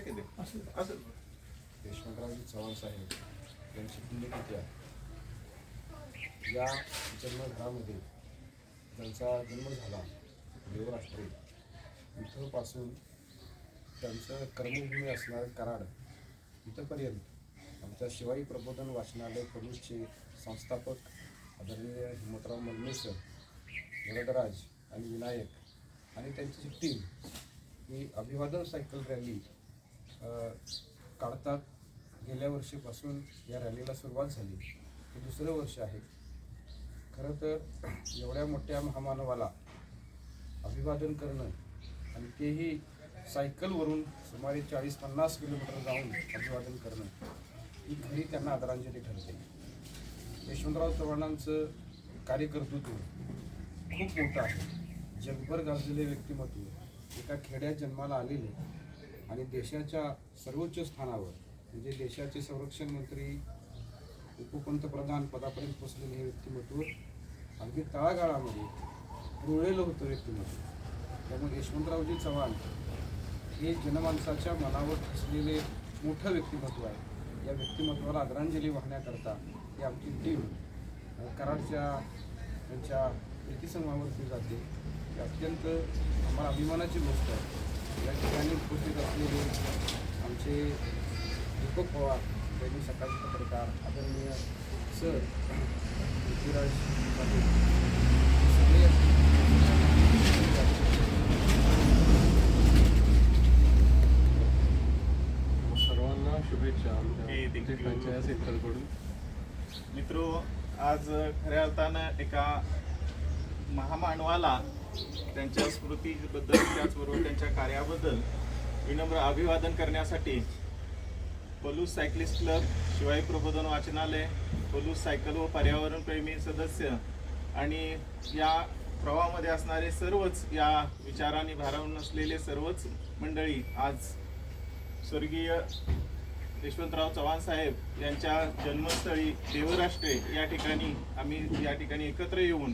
की ते. असं यशवंतरावजी चव्हाण साहेब यांची पुण्यतिथी आहे? या जन्मघरामध्ये त्यांचा जन्म झाला देवराष्ट्री इथंपासून त्यांचं कर्मभूमी असणारं कराड इथंपर्यंत आमच्या शिवाई प्रबोधन वाचनालय प्रमुखचे संस्थापक आदरणीय हिम्मतराव मलमे सर वरदराज आणि विनायक आणि त्यांची टीम ही अभिवादन सायकल रॅली काढतात. गेल्या वर्षीपासून या रॅलीला सुरुवात झाली. हे दुसरं वर्ष आहे. खरं तर एवढ्या मोठ्या महामानवाला अभिवादन करणं आणि तेही सायकलवरून सुमारे चाळीस पन्नास किलोमीटर जाऊन अभिवादन करणं ही खरी त्यांना आदरांजली ठरते. यशवंतराव चव्हाणांचं कार्यकर्तृत्व खूप मोठं आहे. जगभर गाजलेले व्यक्तिमत्व एका खेड्यात जन्माला आलेले आणि देशाच्या सर्वोच्च स्थानावर म्हणजे देशाचे संरक्षण मंत्री उपपंतप्रधान पदापर्यंत पोचलेले हे व्यक्तिमत्व अगदी तळागाळामध्ये रुळलेलं होतं व्यक्तिमत्व. त्यामुळे यशवंतरावजी चव्हाण हे जनमानसाच्या मनावर असलेले मोठं व्यक्तिमत्व आहे. या व्यक्तिमत्वाला आदरांजली वाहण्याकरता ही आमची टीम कराडच्या त्यांच्या प्रीतीसंघावरती जाते. ही अत्यंत आम्हाला अभिमानाची गोष्ट आहे. या ठिकाणी उपस्थित असलेले आमचे दीपक पवार दैनिक सकाळचे पत्रकार आदरणीय सर पृथ्वीराज पाटील सगळे सर्वांना शुभेच्छा आमच्या हे देखील- पंचायत सेंटरकडून. मित्रो आज खऱ्या अर्थानं एका महामानवाला त्यांच्या स्मृतीबद्दल त्याचबरोबर त्यांच्या कार्याबद्दल विनम्र अभिवादन करण्यासाठी पलूस सायकलिस्ट क्लब शिवाई प्रबोधन वाचनालय पलूस सायकल व पर्यावरण प्रेमी सदस्य आणि या प्रवाहामध्ये असणारे सर्वच या विचाराने भारावून असलेले सर्वच मंडळी आज स्वर्गीय यशवंतराव चव्हाण साहेब यांच्या जन्मस्थळी देवराष्ट्रे या ठिकाणी आम्ही या ठिकाणी एकत्र येऊन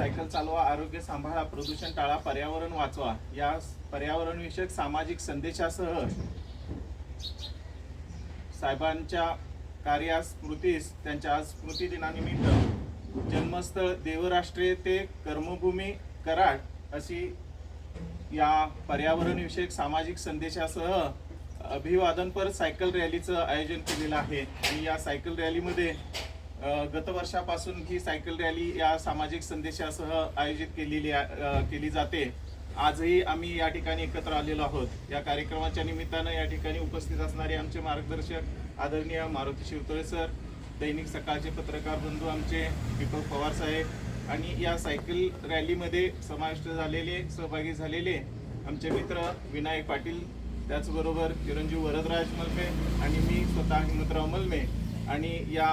सायकल चालवा आरोग्य सांभाळा प्रदूषण टाळा पर्यावरण वाचवा. या पर्यावरणविषयक सामाजिक संदेशासह साहेबांच्या कार्या स्मृतीस त्यांच्या आज स्मृती दिनानिमित्त जन्मस्थळ देवराष्ट्रे ते कर्मभूमी कराड अशी या पर्यावरण विषयक सामाजिक संदेशासह अभिवादनपर सायकल रॅलीचं आयोजन केलेलं आहे. आणि या सायकल रॅलीमध्ये गत वर्षापासून ही सायकल रॅली या सामाजिक संदेशासह आयोजित केलेली केली जाते. आजही आम्ही या ठिकाणी एकत्र आलेलो आहोत. या कार्यक्रमाच्या निमित्तानं या ठिकाणी उपस्थित असणारे आमचे मार्गदर्शक आदरणीय मारुती शिवतोळे सर दैनिक सकाळचे पत्रकार बंधू आमचे दीपक पवार साहेब आणि या सायकल रॅलीमध्ये समाविष्ट झालेले सहभागी झालेले आमचे मित्र विनायक पाटील त्याचबरोबर चिरंजीव वरदराज मलमे आणि मी स्वतः हिमतराव मलमे आणि या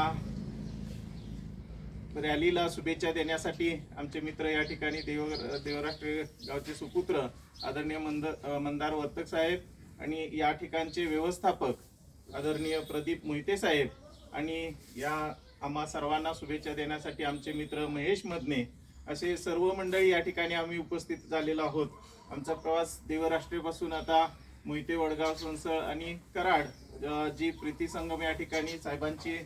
रॅलीला शुभेच्छा देण्यासाठी आमचे मित्र या ठिकाणी देव देवराष्ट्र गावचे सुपुत्र आदरणीय मंद मंदार वर्तक साहेब आणि या ठिकाणचे व्यवस्थापक आदरणीय प्रदीप मोहिते साहेब आणि या आम्हा सर्वांना शुभेच्छा देण्यासाठी आमचे मित्र महेश मदने असे सर्व मंडळी या ठिकाणी आम्ही उपस्थित झालेलो आहोत. आमचा प्रवास देवराष्ट्रेपासून आता मोहिते वडगाव संसळ आणि कराड जी प्रीती संगम या ठिकाणी साहेबांची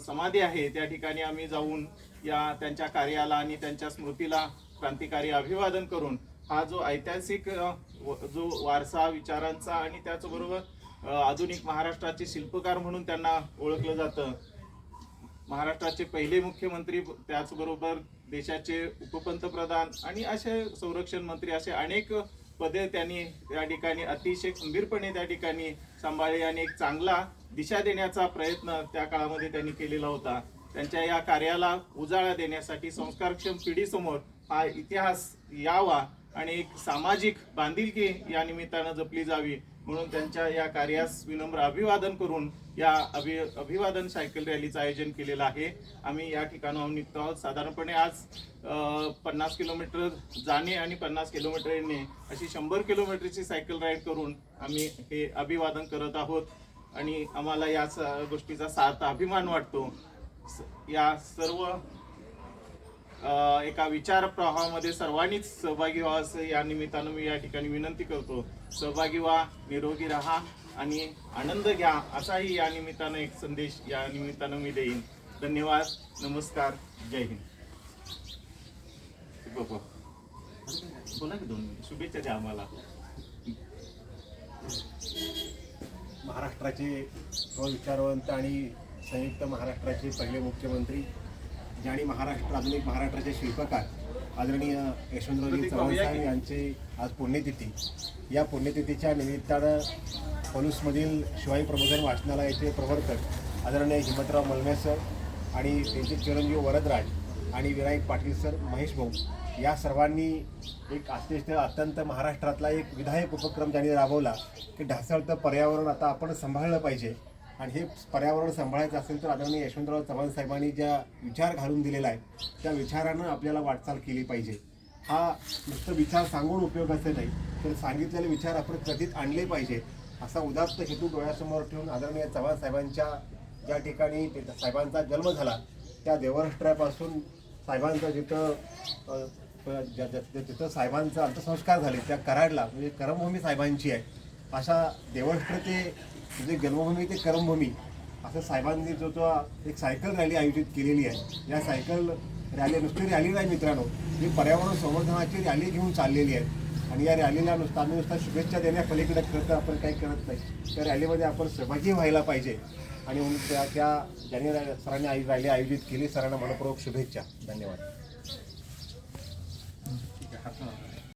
समाधी आहे त्या ठिकाणी आम्ही जाऊन या त्यांच्या कार्याला आणि त्यांच्या स्मृतीला क्रांतिकारी अभिवादन करून हा जो ऐतिहासिक व- जो वारसा विचारांचा आणि त्याचबरोबर आधुनिक महाराष्ट्राचे शिल्पकार म्हणून त्यांना ओळखलं जातं. महाराष्ट्राचे पहिले मुख्यमंत्री त्याचबरोबर देशाचे उपपंतप्रधान आणि असे संरक्षण मंत्री असे अनेक पदे त्यांनी त्या ठिकाणी अतिशय खंबीरपणे त्या ठिकाणी सांभाळली आणि एक चांगला दिशा देण्याचा प्रयत्न त्या काळामध्ये त्यांनी केलेला होता. त्यांच्या या कार्याला उजाळा देण्यासाठी संस्कारक्षम पिढीसमोर हा इतिहास यावा आणि एक सामाजिक बांधिलकी या निमित्तानं जपली जावी. म्हणून त्यांच्या या कार्यास विनम्र अभिवादन करून या अभि अभिवादन सायकल रॅलीचं आयोजन केलेलं आहे. आम्ही या ठिकाणाहून निघतो आहोत. साधारणपणे आज पन्नास किलोमीटर जाणे आणि पन्नास किलोमीटर येणे अशी शंभर किलोमीटरची सायकल राईड करून आम्ही हे अभिवादन करत आहोत. आणि आम्हाला या स- गोष्टीचा सार्थ अभिमान वाटतो. स- या सर्व एका विचार प्रवाहामध्ये सर्वांनीच सहभागी व्हावं असं या निमित्तानं मी या ठिकाणी विनंती करतो. सहभागी व्हा निरोगी राहा आणि आनंद घ्या. असाही या निमित्तानं एक संदेश या निमित्तानं मी देईन. धन्यवाद. नमस्कार. जय हिंद. बोला की दोन मिनिट. शुभेच्छा द्या आम्हाला. महाराष्ट्राचे विचारवंत आणि संयुक्त महाराष्ट्राचे पहिले मुख्यमंत्री ज्याने महाराष्ट्र आधुनिक महाराष्ट्राचे शिल्पकार आदरणीय यशवंतरावजी चव्हाण साहेब यांचे आज पुण्यतिथी. या पुण्यतिथीच्या निमित्तानं पलूसमधील शिवाई प्रबोधन वाचनालयाचे प्रवर्तक आदरणीय हिम्मतराव मलमे सर आणि त्यांचे चिरंजीव वरदराज आणि विनायक पाटील सर महेश भाऊ या सर्वांनी एक अतिशय अत्यंत महाराष्ट्रातला एक विधायक उपक्रम त्यांनी राबवला की ढासळतं पर्यावरण आता आपण सांभाळलं पाहिजे. आणि हे पर्यावरण सांभाळायचं असेल तर आदरणीय यशवंतराव चव्हाण साहेबांनी ज्या विचार घालून दिलेला आहे त्या विचारानं आपल्याला वाटचाल केली पाहिजे. हा नुसतं विचार सांगून उपयोगाचे नाही तर सांगितलेले विचार आपण कधीच आणले पाहिजे. असा उदात्त हेतू डोळ्यासमोर ठेवून आदरणीय चव्हाण साहेबांच्या ज्या ठिकाणी साहेबांचा जन्म झाला त्या देवराष्ट्रापासून साहेबांचं जिथं ज्या- जिथं साहेबांचा अंत्यसंस्कार झाले त्या कराडला म्हणजे करमभूमी साहेबांची आहे अशा देवराष्ट्र ते म्हणजे जन्मभूमी ते करमभूमी. असं साहेबांनी जो तो एक सायकल रॅली आयोजित केलेली आहे. या सायकल रॅली नुसती रॅली नाही मित्रांनो ही पर्यावरण संवर्धनाची रॅली घेऊन चाललेली आहे. आणि या रॅलीला नुसतं आम्ही नुसता शुभेच्छा देण्यापलीकडे खरं तर आपण काही करत नाही. त्या रॅलीमध्ये आपण सहभागी व्हायला पाहिजे. आणि म्हणून त्या त्या ज्याने सरांनी रॅली आयोजित केली सरांना मनपूर्वक शुभेच्छा. धन्यवाद.